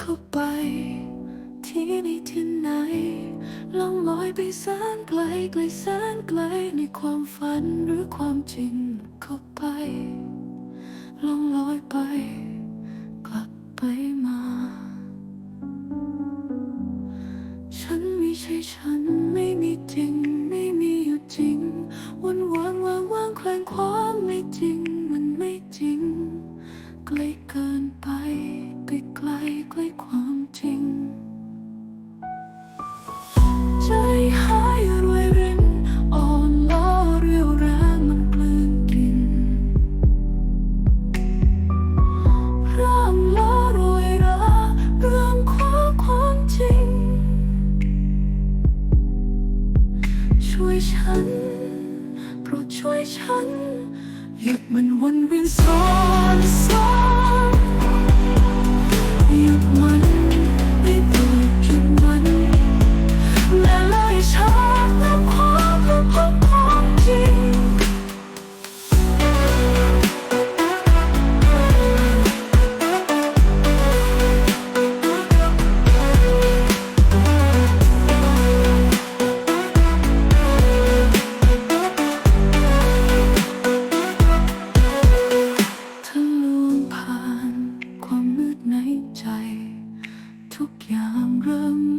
ข้าไป ที่นี่ที่ไหนล่องลอยไปแสนไกลไกลแสนไกลในความฝันหรือความจริงเข้าไปล่องลอยไป กลับไปมา ฉันไม่ใช่ฉันไม่มีจริง ช่วยฉัน โปรดช่วยฉันหยุดมันวนเวียนซ้อนซ้อน ใจ ทุกอย่างเริ่ม